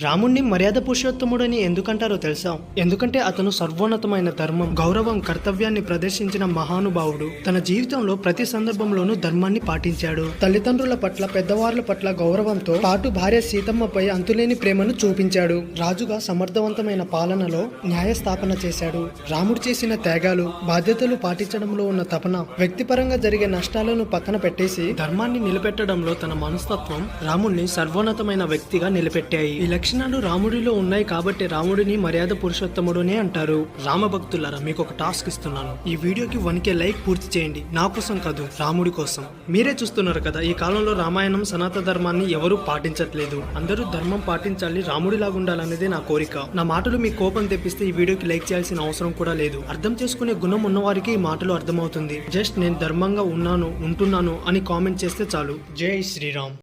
రాముణ్ణి మర్యాద పురుషోత్తముడని ఎందుకంటారో తెలుసా? ఎందుకంటే అతను సర్వోన్నతమైన ధర్మం గౌరవం కర్తవ్యాన్ని ప్రదర్శించిన మహానుభావుడు. తన జీవితంలో ప్రతి సందర్భంలోనూ ధర్మాన్ని పాటించాడు. తల్లిదండ్రుల పట్ల పెద్దవార్ల పట్ల గౌరవంతో పాటు భార్య సీతమ్మపై అంతులేని ప్రేమను చూపించాడు. రాజుగా సమర్థవంతమైన పాలనలో న్యాయస్థాపన చేశాడు. రాముడు చేసిన త్యాగాలు బాధ్యతలు పాటించడంలో ఉన్న తపన వ్యక్తిపరంగా జరిగే నష్టాలను పక్కన పెట్టేసి ధర్మాన్ని నిలబెట్టడంలో తన మనస్తత్వం రాముణ్ణి సర్వోన్నతమైన వ్యక్తిగా నిలబెట్టాయి. ఇలా లక్షణాలు రాముడిలో ఉన్నాయి కాబట్టి రాముడిని మర్యాద పురుషోత్తముడునే అంటారు. రామ భక్తులారా మీకు ఒక టాస్క్ ఇస్తున్నాను. ఈ వీడియోకి వన్కే లైక్ పూర్తి చేయండి. నా కోసం కాదు రాముడి కోసం. మీరే చూస్తున్నారు కదా ఈ కాలంలో రామాయణం సనాతన ధర్మాన్ని ఎవరూ పాటించట్లేదు. అందరూ ధర్మం పాటించాలి రాముడిలాగా ఉండాలనేదే నా కోరిక. నా మాటలు మీ కోపం తెప్పిస్తే ఈ వీడియోకి లైక్ చేయాల్సిన అవసరం కూడా లేదు. అర్థం చేసుకునే గుణం ఉన్నవారికి ఈ మాటలు అర్థమవుతుంది. జస్ట్ నేను ధర్మంగా ఉన్నాను ఉంటున్నాను అని కామెంట్ చేస్తే చాలు. జై శ్రీరామ్.